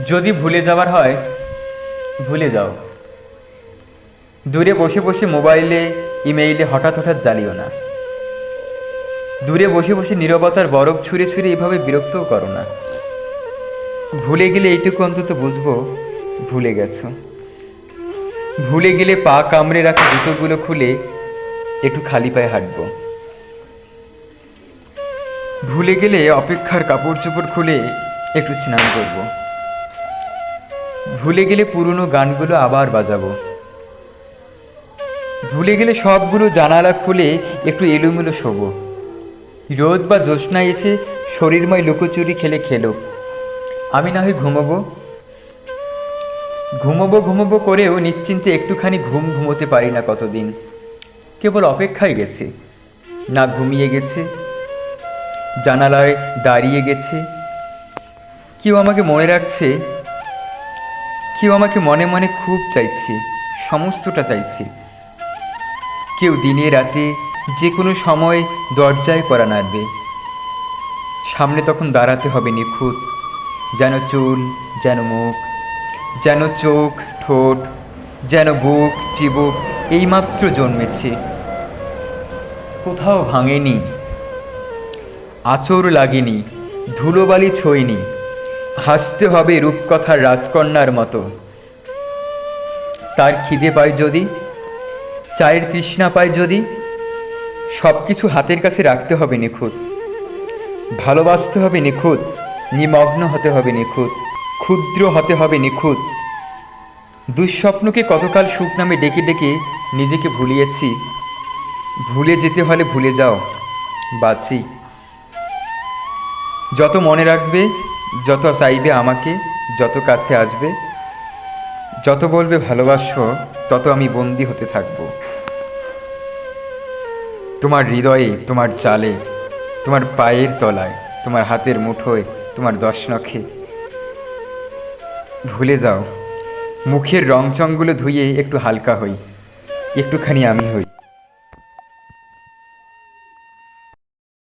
যদি ভুলে যাওয়ার হয়, ভুলে যাও। দূরে বসে বসে মোবাইলে, ইমেইলে হঠাৎ হঠাৎ জ্বালিও না। দূরে বসে বসে নীরবতার বরফ ছুঁড়ে ছুঁড়ে এভাবে বিরক্তও করো না। ভুলে গেলে এইটুকু অন্তত বুঝব, ভুলে গেছো। ভুলে গেলে পা কামড়ে রাখা জুতোগুলো খুলে একটু খালি পায়ে হাঁটবো। ভুলে গেলে অপেক্ষার কাপড় চোপড় খুলে একটু স্নান করব। ভুলে গেলে পুরনো গানগুলো আবার বাজাবো। ভুলে গেলে সবগুলো জানালা খুলে একটু এলোমেলো শোবো। রোদ বা জ্যোৎস্না এসে শরীরময় লুকোচুরি খেলে খেলো। আমি না হয় ঘুমোবো? ঘুমোবো ঘুমোবো করেও নিশ্চিন্তে একটুখানি ঘুম ঘুমোতে পারি না কতদিন। কেবল অপেক্ষায় গেছে। না ঘুমিয়ে গেছে। জানালায় দাঁড়িয়ে গেছে। কেউ আমাকে মনে রাখছে কেউ আমাকে মনে মনে খুব চাইছে, সমস্তটা চাইছে। কেউ দিনে রাতে যে কোনো সময় দরজায় করা নাড়বে। সামনে তখন দাঁড়াতে হবে নিখুঁত, যেন চুল, যেন মুখ, যেন চোখ, ঠোঁট, যেন বুক, চিবুক এইমাত্র জন্মেছে। কোথাও ভাঙেনি আচর লাগেনি, ধুলোবালি ছোঁয়নি। হাসতে হবে রূপকথার রাজকন্যার মতো। তার খিদে পায় যদি, চায়ের তৃষ্ণা পায় যদি সব কিছু হাতের কাছে রাখতে হবে নিখুঁত। ভালোবাসতে হবে নিখুঁত, নিমগ্ন হতে হবে নিখুঁত, ক্ষুদ্র হতে হবে নিখুঁত। দুঃস্বপ্নকে কতকাল সুখ নামে ডেকে ডেকে নিজেকে ভুলিয়েছি। ভুলে যেতে হলে ভুলে যাও, বাঁচি। যত মনে রাখবে যত চাইবে আমাকে, যত কাছে আসবে, যত বলবে ভালোবাসো, তত আমি বন্দি হতে থাকব। তোমার হৃদয়ে, তোমার চালে তোমার পায়ের তলায়, তোমার হাতের মুঠোয়, তোমার দশ নখে, ভুলে যাও, মুখের রংচংগুলো ধুয়ে একটু হালকা হই, একটুখানি আমি হই।